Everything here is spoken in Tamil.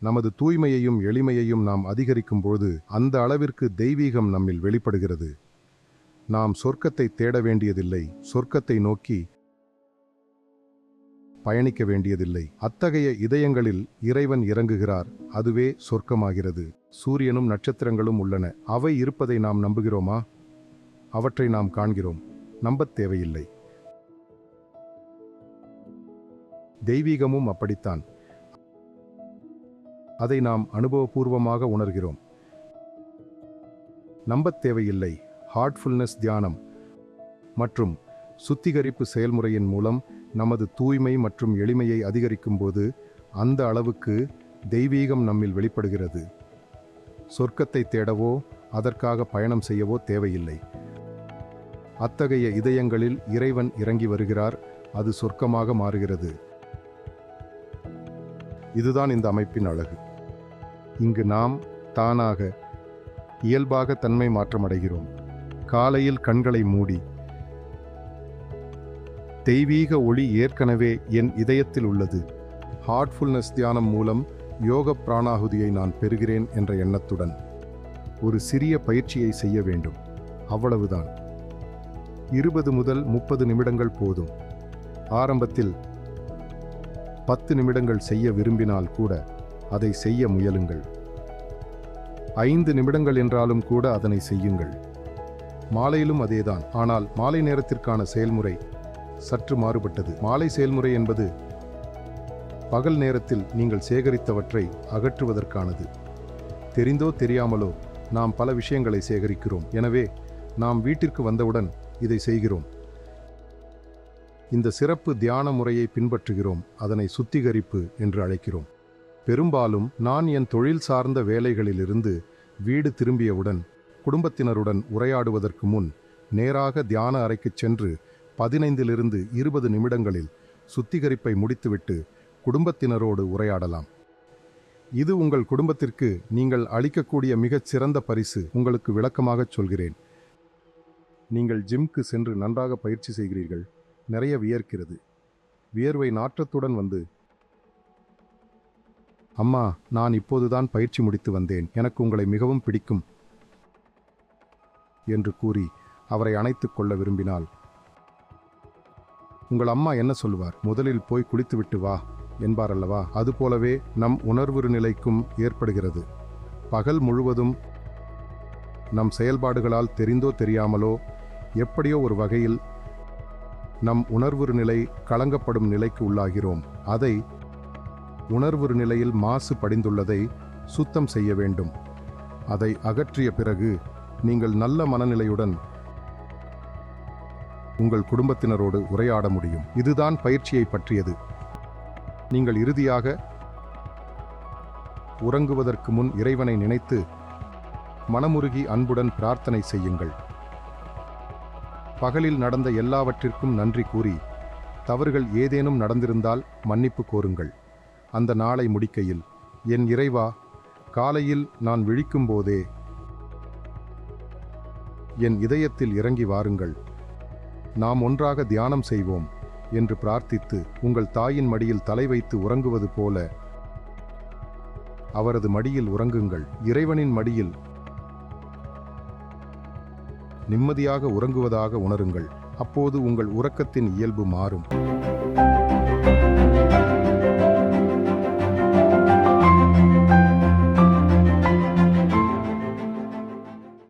நமது தூய்மையையும் எளிமையையும் நாம் அதிகரிக்கும் பொழுது அந்த அளவிற்கு தெய்வீகம் நம்மில் வெளிப்படுகிறது. நாம் சொர்க்கத்தை தேட வேண்டியதில்லை சொர்க்கத்தை நோக்கி பயணிக்க வேண்டியதில்லை. அத்தகைய இதயங்களில் இறைவன் இறங்குகிறார் அதுவே சொர்க்கமாகிறது. சூரியனும் நட்சத்திரங்களும் உள்ளன அவை இருப்பதை நாம் நம்புகிறோமா? அவற்றை நாம் காண்கிறோம் நம்பத் தேவையில்லை. தெய்வீகமும் அப்படித்தான். அதை நாம் அனுபவபூர்வமாக உணர்கிறோம். நம்பத் தேவையில்லை. ஹார்ட்ஃபுல்னஸ் தியானம் மற்றும் சுத்திகரிப்பு செயல்முறையின் மூலம் நமது தூய்மை மற்றும் எளிமையை அதிகரிக்கும்போது அந்த அளவுக்கு தெய்வீகம் நம்மில் வெளிப்படுகிறது. சொர்க்கத்தை தேடவோ அதற்காக பயணம் செய்யவோ தேவையில்லை. அத்தகைய இதயங்களில் இறைவன் இறங்கி வருகிறார். அது சொர்க்கமாக மாறுகிறது. இதுதான் இந்த அமைப்பின் அழகு. இங்கு நாம் தானாக இயல்பாக தன்மை மாற்றமடைகிறோம். காலையில் கண்களை மூடி தெய்வீக ஒளி ஏற்கனவே என் இதயத்தில் உள்ளது. ஹார்ட்ஃபுல்னஸ் தியானம் மூலம் யோக பிராணாகுதியை நான் பெறுகிறேன் என்ற எண்ணத்துடன் ஒரு சிறிய பயிற்சியை செய்ய வேண்டும். அவ்வளவுதான். இருபது முதல் முப்பது நிமிடங்கள் போதும். ஆரம்பத்தில் பத்து நிமிடங்கள் செய்ய விரும்பினால் கூட அதை செய்ய முயலுங்கள். ஐந்து நிமிடங்கள் என்றாலும் கூட அதனை செய்யுங்கள். மாலையிலும் அதேதான். ஆனால் மாலை நேரத்திற்கான செயல்முறை சற்று மாறுபட்டது. மாலை செயல்முறை என்பது பகல் நேரத்தில் நீங்கள் சேகரித்தவற்றை அகற்றுவதற்கானது. தெரிந்தோ தெரியாமலோ நாம் பல விஷயங்களை சேகரிக்கிறோம். எனவே நாம் வீட்டிற்கு வந்தவுடன் இதை செய்கிறோம். இந்த சிறப்பு தியான முறையை பின்பற்றுகிறோம். அதனை சுத்திகரிப்பு என்று அழைக்கிறோம். பெரும்பாலும் நான் என் தொழில் சார்ந்த வேலைகளிலிருந்து வீடு திரும்பியவுடன் குடும்பத்தினருடன் உரையாடுவதற்கு முன் நேராக தியான அறைக்குச் சென்று பதினைந்திலிருந்து இருபது நிமிடங்களில் சுத்திகரிப்பை முடித்துவிட்டு குடும்பத்தினரோடு உரையாடலாம். இது உங்கள் குடும்பத்திற்கு நீங்கள் அளிக்கக்கூடிய மிகச் சிறந்த பரிசு உங்களுக்கு விளக்கமாகச் சொல்கிறேன். நீங்கள் ஜிம்க்கு சென்று நன்றாக பயிற்சி செய்கிறீர்கள். நிறைய வியர்க்கிறது. வியர்வை நாற்றத்துடன் வந்து அம்மா நான் இப்போதுதான் பயிற்சி முடித்து வந்தேன். எனக்கு உங்களை மிகவும் பிடிக்கும் என்று கூறி அவரை அணைத்துக் கொள்ள விரும்பினால் உங்கள் அம்மா என்ன சொல்லுவார்? முதலில் போய் குளித்துவிட்டு வா என்பார் அல்லவா அதுபோலவே நம் உணர்வு நிலைக்கும் ஏற்படுகிறது. பகல் முழுவதும் நம் செயல்பாடுகளால் தெரிந்தோ தெரியாமலோ எப்படியோ ஒரு வகையில் நம் உணர்வு நிலை கலங்கப்படும் நிலைக்கு உள்ளாகிறோம். அதை உணர்வு நிலையில் மாசு படிந்துள்ளதை சுத்தம் செய்ய வேண்டும். அதை அகற்றிய பிறகு நீங்கள் நல்ல மனநிலையுடன் உங்கள் குடும்பத்தினரோடு உரையாட முடியும். இதுதான் பயிற்சியை பற்றியது. நீங்கள் இறுதியாக உறங்குவதற்கு முன் இறைவனை நினைத்து மனமுருகி அன்புடன் பிரார்த்தனை செய்யுங்கள். பகலில் நடந்த எல்லாவற்றிற்கும் நன்றி கூறி தவறுகள் ஏதேனும் நடந்திருந்தால் மன்னிப்பு கோருங்கள். அந்த நாளை முடிக்கையில் என் இறைவா காலையில் நான் விழிக்கும் போதே என் இதயத்தில் இறங்கி வாருங்கள். நாம் ஒன்றாக தியானம் செய்வோம் என்று பிரார்த்தித்து உங்கள் தாயின் மடியில் தலை வைத்து உறங்குவது போல அவரது மடியில் உறங்குங்கள். இறைவனின் மடியில் நிம்மதியாக உறங்குவதாக உணருங்கள். அப்போது உங்கள் உறக்கத்தின் இயல்பு மாறும்.